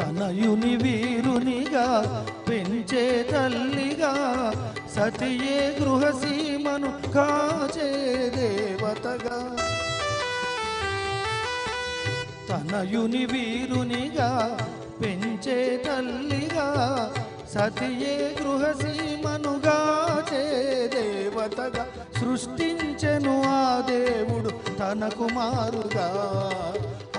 తనయుని వీరునిగా పెంచే తల్లిగా సతియే గృహసీమను కాచే దేవతగా. తనయుని వీరునిగా పెంచే తల్లిగా సతియే గృహసీమనుగా చే దేవతగా. సృష్టించెను ఆ దేవుడు తన కుమారుగా